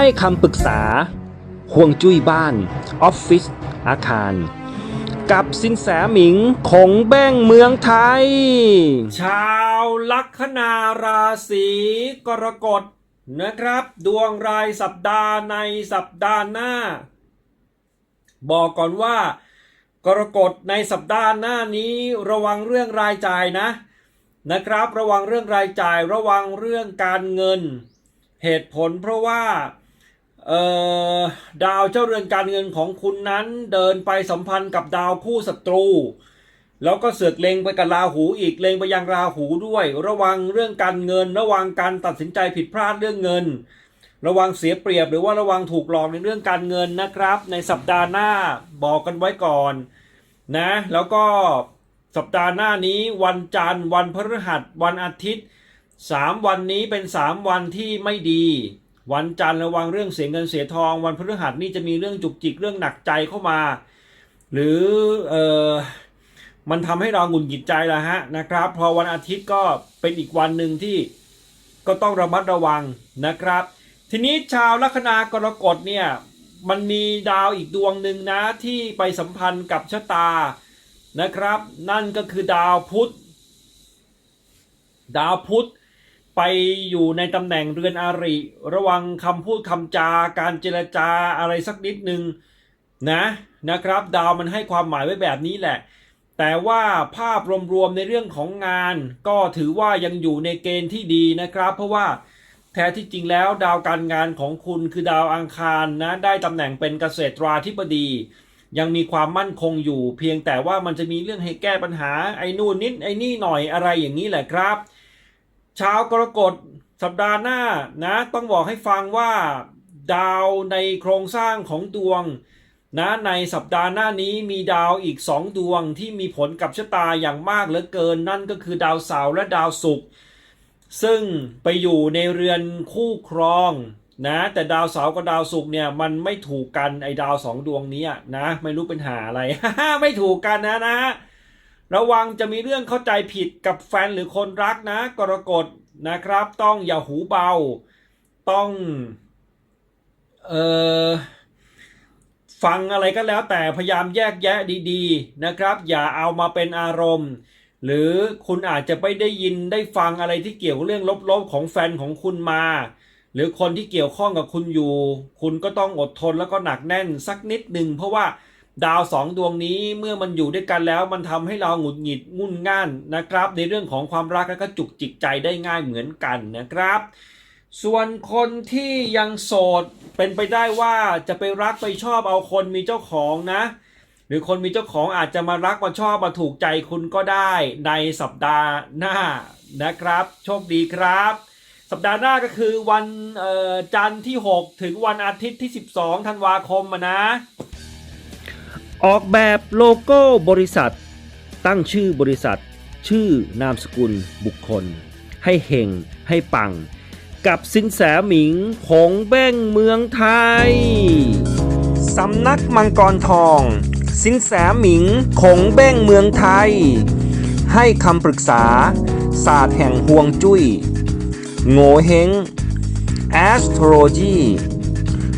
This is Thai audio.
ให้คำปรึกษาห่วงจุ้ยบ้าน ออฟฟิศอาคาร กับสินแสหมิงคงแบ้งเมืองไทย ชาวลัคนาราศีกรกฎนะครับ ดวงรายสัปดาห์ในสัปดาห์หน้า บอกก่อนว่า กรกฎในสัปดาห์หน้านี้ระวังเรื่องรายจ่ายนะนะครับ ระวังเรื่องรายจ่ายระวังเรื่องการเงิน เหตุผลเพราะว่า ดาวเจ้าเรือนการเงินของคุณนั้นเดินไปสัมพันธ์กับดาวคู่ศัตรู แล้วก็เสือกเลงไปกับราหูอีกเลงไปยังราหูด้วย ระวังเรื่องการเงิน ระวังการตัดสินใจผิดพลาดเรื่องเงิน ระวังเสียเปรียบหรือว่าระวังถูกหลอกในเรื่องการเงินนะครับ ในสัปดาห์หน้าบอกกันไว้ก่อนนะแล้วก็สัปดาห์หน้านี้วันจันทร์ วันพฤหัส วันอาทิตย์สามวันนี้เป็นสามวันที่ไม่ดี วันจันทร์ระวังเรื่องเสียเงินเสียทอง วันพฤหัสนี่จะมีเรื่องจุกจิกเรื่องหนักใจเข้ามา หรือเออมันทำให้เราหงุดหงิดใจแล้วฮะนะครับ พอวันอาทิตย์ก็เป็นอีกวันหนึ่งที่ก็ต้องระมัดระวังนะครับ ทีนี้ชาวลัคนากรกฎเนี่ยมันมีดาวอีกดวงหนึ่งนะที่ไปสัมพันธ์กับชะตานะครับ นั่นก็คือดาวพุธ ดาวพุธ ไปอยู่ในตำแหน่งเรือนอาริ ระวังคำพูดคำจาการเจรจาอะไรสักนิดหนึ่งนะนะครับ ดาวมันให้ความหมายไว้แบบนี้แหละ แต่ว่าภาพรวมๆในเรื่องของงาน ก็ถือว่ายังอยู่ในเกณฑ์ที่ดีนะครับ เพราะว่าแท้ที่จริงแล้วดาวการงานของคุณคือดาวอังคารนะได้ตำแหน่งเป็นเกษตราธิบดี ยังมีความมั่นคงอยู่ เพียงแต่ว่ามันจะมีเรื่องให้แก้ปัญหาไอ้นู่นนิดไอ้นี่หน่อยอะไรอย่างนี้แหละครับ ชาวกรกฎสัปดาห์หน้านะต้องบอกให้ฟังว่าดาวในโครงสร้างของดวงนะในสัปดาห์หน้านี้มีดาวอีกสองดวงที่มีผลกับชะตาอย่างมากเหลือเกิน นั่นก็คือดาวเสาร์และดาวศุกร์ซึ่งไปอยู่ในเรือนคู่ครองนะแต่ดาวเสาร์กับดาวศุกร์เนี่ยมันไม่ถูกกันไอ้ดาวสองดวงนี้นะไม่รู้เป็นหาอะไร ไม่ถูกกันนะนะ ระวังจะมีเรื่องเข้าใจผิดกับแฟนหรือคนรักนะกรกฎนะครับ ต้องอย่าหูเบา ต้องเอ่อฟังอะไรก็แล้วแต่พยายามแยกแยะดีๆนะครับ อย่าเอามาเป็นอารมณ์ หรือคุณอาจจะไม่ได้ยินได้ฟังอะไรที่เกี่ยวเรื่องลบๆของแฟนของคุณมา หรือคนที่เกี่ยวข้องกับคุณอยู่ คุณก็ต้องอดทนแล้วก็หนักแน่นสักนิดหนึ่งเพราะว่า ดาวสองดวงนี้เมื่อมันอยู่ด้วยกันแล้ว มันทำให้เราหงุดหงิดงุ่นง่านนะครับ ในเรื่องของความรักแล้วก็จุกจิกใจได้ง่ายเหมือนกันนะครับ ส่วนคนที่ยังโสดเป็นไปได้ว่าจะไปรักไปชอบเอาคนมีเจ้าของนะ หรือคนมีเจ้าของอาจจะมารักมาชอบมาถูกใจคุณก็ได้ในสัปดาห์หน้านะครับ โชคดีครับสัปดาห์หน้าก็คือวันจันทร์ที่ 6 ถึงวันอาทิตย์ที่ 12 ธันวาคมนะ ออกแบบโลโก้บริษัท ตั้งชื่อบริษัท ชื่อนามสกุลบุคคล ให้เฮงให้ปัง กับสินแสหมิงคงเบ้งเมืองไทย สำนักมังกรทอง สินแสหมิงคงเบ้งเมืองไทย ให้คำปรึกษา ศาสตร์แห่งห่วงจุย้ยโง่เฮง astrology